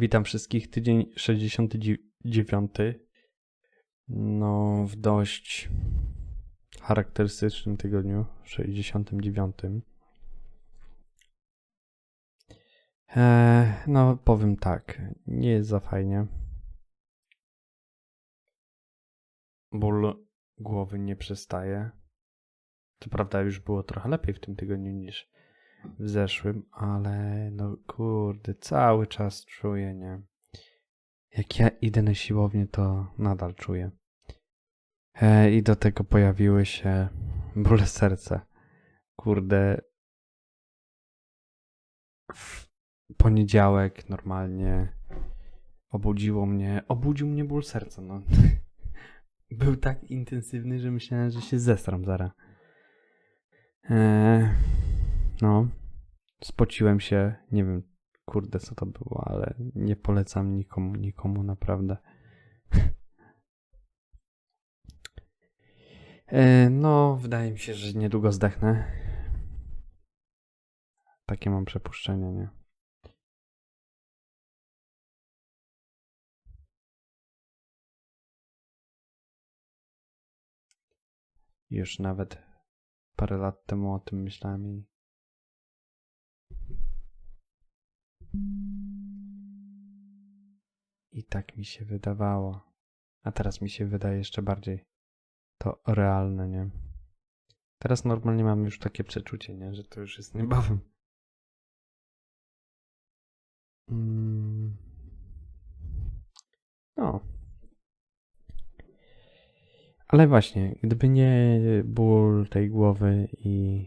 Witam wszystkich. Tydzień 69. No, w dość charakterystycznym tygodniu 69. Eee, no, powiem tak. Nie jest za fajnie. Ból głowy nie przestaje. Co prawda już było trochę lepiej w tym tygodniu niż w zeszłym, ale no kurde, cały czas czuję, nie? Jak ja idę na siłownię, to nadal czuję. E, I do tego pojawiły się bóle serca. Kurde. W poniedziałek normalnie obudziło mnie, obudził mnie ból serca, no. Był tak intensywny, że myślałem, że się zestram zaraz. Eee, no, spociłem się, nie wiem, kurde co to było, ale nie polecam nikomu, nikomu naprawdę. Eee, no, wydaje mi się, że niedługo zdechnę. Takie mam przepuszczenie, nie? Już nawet parę lat temu o tym myślałem i I tak mi się wydawało. A teraz mi się wydaje jeszcze bardziej to realne, nie? Teraz normalnie mam już takie przeczucie, nie? Że to już jest niebawem. Mm. No. Ale właśnie, gdyby nie ból tej głowy i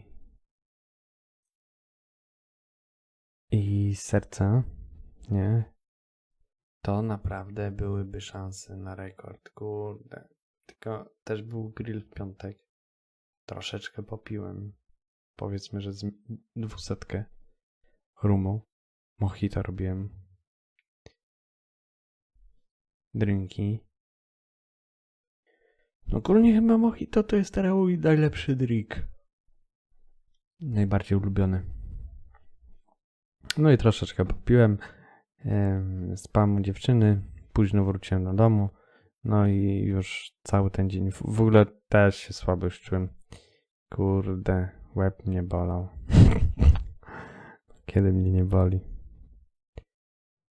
i serca, nie? To naprawdę byłyby szanse na rekord, kurde. Tylko też był grill w piątek. Troszeczkę popiłem. Powiedzmy, że z dwusetkę rumu. Mojito robiłem. Drinki. No ogólnie chyba mojito to jest teraz najlepszy drink. Najbardziej ulubiony. No i troszeczkę popiłem. em, Spałem u dziewczyny. Późno wróciłem do domu. No i już cały ten dzień. W ogóle też się słabo już czułem. Kurde, łeb mnie bolał. Kiedy mnie nie boli.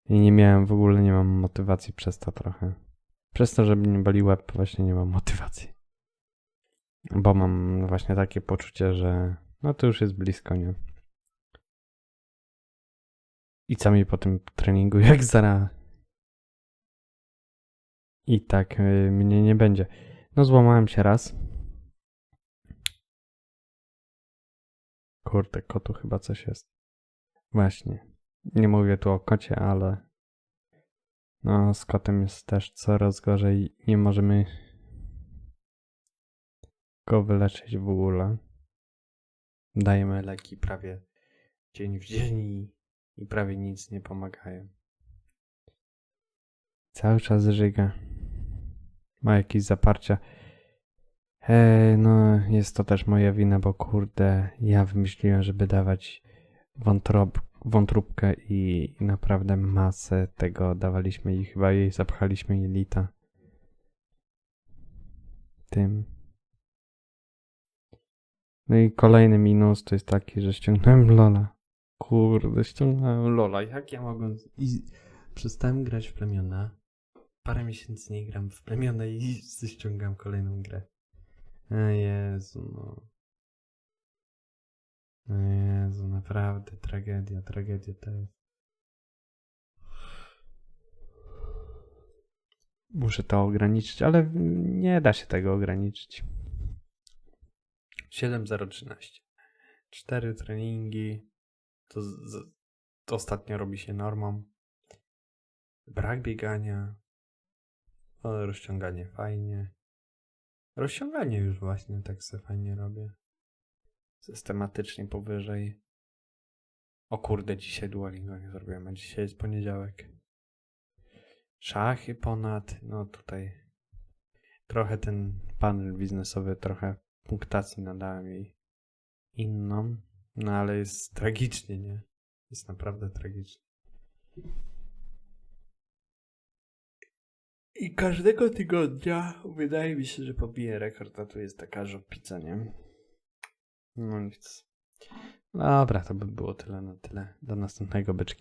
I nie miałem w ogóle, nie mam motywacji przez to trochę. Przez to, że mnie boli łeb, właśnie nie mam motywacji. Bo mam właśnie takie poczucie, że no to już jest blisko, nie? I co mi po tym treningu, jak zara. I tak y, mnie nie będzie. No, złamałem się raz. Kurde, kotu chyba coś jest. Właśnie. Nie mówię tu o kocie, ale. No, z kotem jest też coraz gorzej. Nie możemy go wyleczyć w ogóle. Dajemy leki prawie dzień w dzień i prawie nic nie pomagają. Cały czas żyga. Ma jakieś zaparcia. E, no, jest to też moja wina, bo kurde, ja wymyśliłem, żeby dawać wątrob, wątróbkę i naprawdę masę tego dawaliśmy i chyba jej zapchaliśmy jelita. Tym. No i kolejny minus to jest taki, że ściągnąłem Lola. Kurde, ściągnąłem Lola. Jak ja mogłem... I przestałem grać w plemiona. Parę miesięcy nie gram w plemiona i ściągam kolejną grę. O Jezu, no. O Jezu, naprawdę tragedia, tragedia to jest. Muszę to ograniczyć, ale nie da się tego ograniczyć. 7013. Cztery treningi, to, z, to ostatnio robi się normą. Brak biegania. Ale rozciąganie fajnie. Rozciąganie już właśnie tak sobie fajnie robię. Systematycznie powyżej. O kurde, dzisiaj Duolingo nie zrobiłem, a dzisiaj jest poniedziałek. Szachy ponad, no tutaj trochę ten panel biznesowy, trochę punktacji nadałem jej inną. No ale jest tragicznie, nie? Jest naprawdę tragicznie. I każdego tygodnia wydaje mi się, że pobije rekord, a tu jest taka żopica, nie? No nic. Dobra, to by było tyle na tyle. Do następnego beczki.